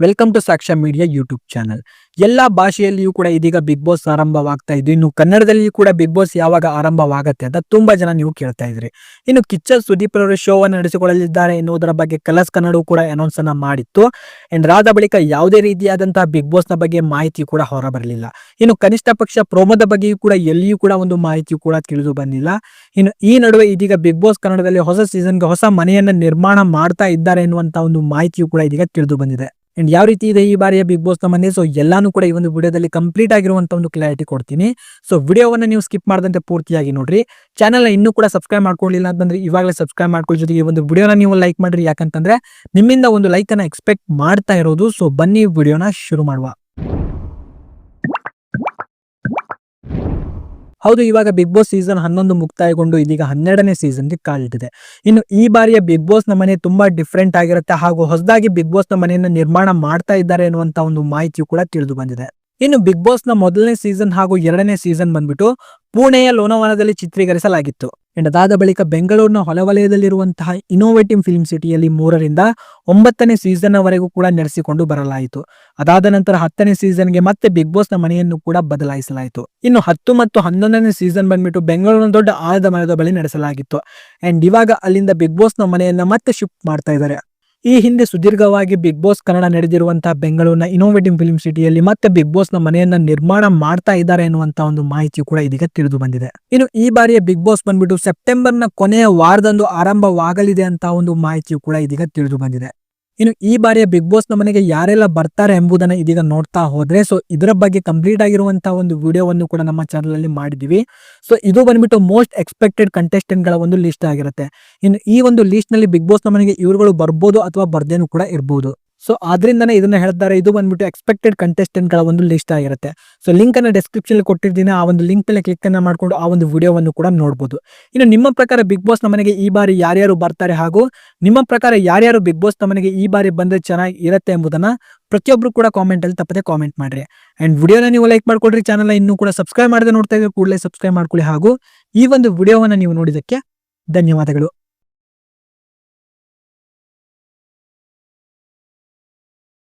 Welcome to Sakshya media YouTube channel ಎಲ್ಲ ಭಾಷೆಯಲ್ಲಿಯೂ ಕೂಡ ಇದೀಗ ಬಿಗ್ ಬಾಸ್ ಆರಂಭವಾಗ್ತಾ ಇದ್ದು ಇನ್ನು ಕನ್ನಡದಲ್ಲಿಯೂ ಕೂಡ ಬಿಗ್ ಬಾಸ್ ಯಾವಾಗ ಆರಂಭವಾಗುತ್ತೆ ಅಂತ ತುಂಬಾ ಜನ ನೀವು ಕೇಳ್ತಾ ಇದ್ರಿ. ಇನ್ನು ಕಿಚ್ಚ ಸುದೀಪ್ ರವರು ಶೋ ಅನ್ನು ನಡೆಸಿಕೊಳ್ಳಲಿದ್ದಾರೆ ಎನ್ನುವುದರ ಬಗ್ಗೆ ಕಲರ್ಸ್ ಕನ್ನಡವು ಕೂಡ ಅನೌನ್ಸ್ ಅನ್ನ ಮಾಡಿತ್ತು. ಅಂಡ್ ರಾದ ಬಳಿಕ ಯಾವುದೇ ರೀತಿಯಾದಂತಹ ಬಿಗ್ ಬಾಸ್ನ ಬಗ್ಗೆ ಮಾಹಿತಿ ಕೂಡ ಹೊರಬರಲಿಲ್ಲ. ಇನ್ನು ಕನಿಷ್ಠ ಪಕ್ಷ ಪ್ರೋಮೋದ ಬಗ್ಗೆಯೂ ಕೂಡ ಎಲ್ಲಿಯೂ ಕೂಡ ಒಂದು ಮಾಹಿತಿ ಕೂಡ ತಿಳಿದು ಬಂದಿಲ್ಲ. ಇನ್ನು ಈ ನಡುವೆ ಇದೀಗ ಬಿಗ್ ಬಾಸ್ ಕನ್ನಡದಲ್ಲಿ ಹೊಸ ಸೀಸನ್ಗೆ ಹೊಸ ಮನೆಯನ್ನ ನಿರ್ಮಾಣ ಮಾಡ್ತಾ ಇದ್ದಾರೆ ಎನ್ನುವಂತಹ ಒಂದು ಮಾಹಿತಿಯು ಕೂಡ ಇದೀಗ ತಿಳಿದು ಬಂದಿದೆ. ಅಂಡ್ ಯಾವ ರೀತಿ ಇದೆ ಈ ಬಾರಿಯ ಬಿಗ್ ಬಾಸ್ ಮನೆ? ಸೊ ಎಲ್ಲಾನು ಕೂಡ ಈ ಒಂದು ವಿಡಿಯೋದಲ್ಲಿ ಕಂಪ್ಲೀಟ್ ಆಗಿರುವಂತ ಒಂದು ಕ್ಲಾರಿಟಿ ಕೊಡ್ತೀನಿ. ಸೊ ವಿಡಿಯೋವನ್ನು ನೀವು ಸ್ಕಿಪ್ ಮಾಡದಂತೆ ಪೂರ್ತಿಯಾಗಿ ನೋಡ್ರಿ. ಚಾನಲ್ ಇನ್ನೂ ಕೂಡ ಸಬ್ಸ್ಕ್ರೈಬ್ ಮಾಡ್ಕೊಳ್ಳಿಲ್ಲ ಅಂತಂದ್ರೆ ಇವಾಗಲೇ ಸಬ್ಸ್ಕ್ರೈಬ್ ಮಾಡ್ಕೊಳ್ಳಿ. ಜೊತೆಗೆ ಈ ಒಂದು ವಿಡಿಯೋನ ನೀವು ಲೈಕ್ ಮಾಡ್ರಿ. ಯಾಕಂತಂದ್ರೆ ನಿಮ್ಮಿಂದ ಒಂದು ಲೈಕ್ ಅನ್ನ ಎಕ್ಸ್ಪೆಕ್ಟ್ ಮಾಡ್ತಾ ಇರೋದು. ಸೊ ಬನ್ನಿ ವಿಡಿಯೋನ ಶುರು ಮಾಡುವ. ಹೌದು, ಇವಾಗ ಬಿಗ್ ಬಾಸ್ ಸೀಸನ್ ಹನ್ನೊಂದು ಮುಕ್ತಾಯಗೊಂಡು ಇದೀಗ ಹನ್ನೆರಡನೇ ಸೀಸನ್ಗೆ ಕಾಲಿಟ್ಟಿದೆ. ಇನ್ನು ಈ ಬಾರಿಯ ಬಿಗ್ ಬಾಸ್ನ ಮನೆ ತುಂಬಾ ಡಿಫ್ರೆಂಟ್ ಆಗಿರುತ್ತೆ ಹಾಗೂ ಹೊಸದಾಗಿ ಬಿಗ್ ಬಾಸ್ನ ಮನೆಯನ್ನ ನಿರ್ಮಾಣ ಮಾಡ್ತಾ ಇದ್ದಾರೆ ಎನ್ನುವಂತ ಒಂದು ಮಾಹಿತಿಯು ಕೂಡ ತಿಳಿದು ಬಂದಿದೆ. ಇನ್ನು ಬಿಗ್ ಬಾಸ್ನ ಮೊದಲನೇ ಸೀಸನ್ ಹಾಗೂ ಎರಡನೇ ಸೀಸನ್ ಬಂದ್ಬಿಟ್ಟು ಪುಣೆಯ ಲೋನವನದಲ್ಲಿ ಚಿತ್ರೀಕರಿಸಲಾಗಿತ್ತು. ಅಂಡ್ ಅದಾದ ಬಳಿಕ ಬೆಂಗಳೂರಿನ ಹೊಲವಲಯದಲ್ಲಿರುವಂತಹ ಇನೋವೇಟಿವ್ ಫಿಲ್ಮ್ ಸಿಟಿಯಲ್ಲಿ ಮೂರರಿಂದ ಒಂಬತ್ತನೇ ಸೀಸನ್ ವರೆಗೂ ಕೂಡ ನಡೆಸಿಕೊಂಡು ಬರಲಾಯಿತು. ಅದಾದ ನಂತರ ಹತ್ತನೇ ಸೀಸನ್ಗೆ ಮತ್ತೆ ಬಿಗ್ ಬಾಸ್ ಮನೆಯನ್ನು ಕೂಡ ಬದಲಾಯಿಸಲಾಯಿತು. ಇನ್ನು ಹತ್ತು ಮತ್ತು ಹನ್ನೊಂದನೇ ಸೀಸನ್ ಬಂದ್ಬಿಟ್ಟು ಬೆಂಗಳೂರಿನ ದೊಡ್ಡ ಆಳದ ಮರದ ಬಳಿ ನಡೆಸಲಾಗಿತ್ತು. ಅಂಡ್ ಇವಾಗ ಅಲ್ಲಿಂದ ಬಿಗ್ ಬಾಸ್ನ ಮನೆಯನ್ನ ಮತ್ತೆ ಶಿಫ್ಟ್ ಮಾಡ್ತಾ ಇದ್ದಾರೆ. ಈ ಹಿಂದೆ ಸುದೀರ್ಘವಾಗಿ ಬಿಗ್ ಬಾಸ್ ಕನ್ನಡ ನಡೆದಿರುವಂತಹ ಬೆಂಗಳೂರಿನ ಇನೋವೇಟಿವ್ ಫಿಲ್ಮ್ ಸಿಟಿಯಲ್ಲಿ ಮತ್ತೆ ಬಿಗ್ ಬಾಸ್ನ ಮನೆಯನ್ನ ನಿರ್ಮಾಣ ಮಾಡ್ತಾ ಇದ್ದಾರೆ ಎನ್ನುವಂತಹ ಒಂದು ಮಾಹಿತಿ ಕೂಡ ಇದೀಗ ತಿಳಿದು ಬಂದಿದೆ. ಇನ್ನು ಈ ಬಾರಿಯ ಬಿಗ್ ಬಾಸ್ ಬಂದ್ಬಿಟ್ಟು ಸೆಪ್ಟೆಂಬರ್ನ ಕೊನೆಯ ವಾರದಂದು ಆರಂಭವಾಗಲಿದೆ ಅಂತ ಒಂದು ಮಾಹಿತಿಯು ಕೂಡ ಇದೀಗ ತಿಳಿದು ಬಂದಿದೆ. ಇನ್ನು ಈ ಬಾರಿಯ ಬಿಗ್ ಬಾಸ್ನ ಮನೆಗೆ ಯಾರೆಲ್ಲ ಬರ್ತಾರೆ ಎಂಬುದನ್ನ ಇದೀಗ ನೋಡ್ತಾ ಹೋದ್ರೆ ಸೊ ಇದರ ಬಗ್ಗೆ ಕಂಪ್ಲೀಟ್ ಆಗಿರುವಂತಹ ಒಂದು ವಿಡಿಯೋವನ್ನು ಕೂಡ ನಮ್ಮ ಚಾನಲ್ ಅಲ್ಲಿ ಮಾಡಿದೀವಿ ಸೊ ಇದು ಬಂದ್ಬಿಟ್ಟು ಮೋಸ್ಟ್ ಎಕ್ಸ್ಪೆಕ್ಟೆಡ್ ಕಂಟೆಸ್ಟೆಂಟ್ಗಳ ಒಂದು ಲಿಸ್ಟ್ ಆಗಿರುತ್ತೆ. ಇನ್ನು ಈ ಒಂದು ಲಿಸ್ಟ್ನಲ್ಲಿ ಬಿಗ್ ಬಾಸ್ನ ಮನೆಗೆ ಇವರುಗಳು ಬರ್ಬೋದು ಅಥವಾ ಬರ್ದೇನು ಕೂಡ ಇರ್ಬೋದು. ಸೊ ಆದ್ರಿಂದನೇ ಇದನ್ನ ಹೇಳ್ತಾರೆ, ಇದು ಬಂದ್ಬಿಟ್ಟು ಎಕ್ಸ್ಪೆಕ್ಟೆಡ್ ಕಂಟೆಸ್ಟೆಂಟ್ಗಳ ಒಂದು ಲಿಸ್ಟ್ ಆಗಿರುತ್ತೆ. ಸೊ ಲಿಂಕ್ ಅನ್ನ ಡಿಸ್ಕ್ರಿಪ್ಷನ್ ಕೊಟ್ಟಿದ್ದೀನಿ ಆ ಒಂದು ಲಿಂಕ್ ಮೇಲೆ ಕ್ಲಿಕ್ ಅನ್ನ ಮಾಡ್ಕೊಂಡು ಆ ಒಂದು ವಿಡಿಯೋವನ್ನು ಕೂಡ ನೋಡಬಹುದು ಇನ್ನು ನಿಮ್ಮ ಪ್ರಕಾರ ಬಿಗ್ ಬಾಸ್ನ ಮನೆಗೆ ಈ ಬಾರಿ ಯಾರ್ಯಾರು ಬರ್ತಾರೆ ಹಾಗೂ ನಿಮ್ಮ ಪ್ರಕಾರ ಯಾರ್ಯಾರು ಬಿಗ್ ಬಾಸ್ನ ಮನೆಗೆ ಈ ಬಾರಿ ಬಂದ್ರೆ ಚೆನ್ನಾಗಿ ಇರುತ್ತೆ ಎಂಬುದನ್ನ ಪ್ರತಿಯೊಬ್ರು ಕೂಡ ಕಾಮೆಂಟ್ ಅಲ್ಲಿ ತಪ್ಪದೆ ಕಾಮೆಂಟ್ ಮಾಡ್ರಿ. ಅಂಡ್ ವಿಡಿಯೋನ ನೀವು ಲೈಕ್ ಮಾಡ್ಕೊಡ್ರಿ ಚಾನಲ್ ಇನ್ನೂ ಕೂಡ ಸಬ್ಸ್ಕ್ರೈಬ್ ಮಾಡದೆ ನೋಡ್ತಾ ಇದ್ರೆ ಕೂಡಲೇ ಸಬ್ಸ್ಕ್ರೈಬ್ ಮಾಡ್ಕೊಳ್ಳಿ ಹಾಗೂ ಈ ಒಂದು ವಿಡಿಯೋವನ್ನ ನೀವು ನೋಡಿದಕ್ಕೆ ಧನ್ಯವಾದಗಳು.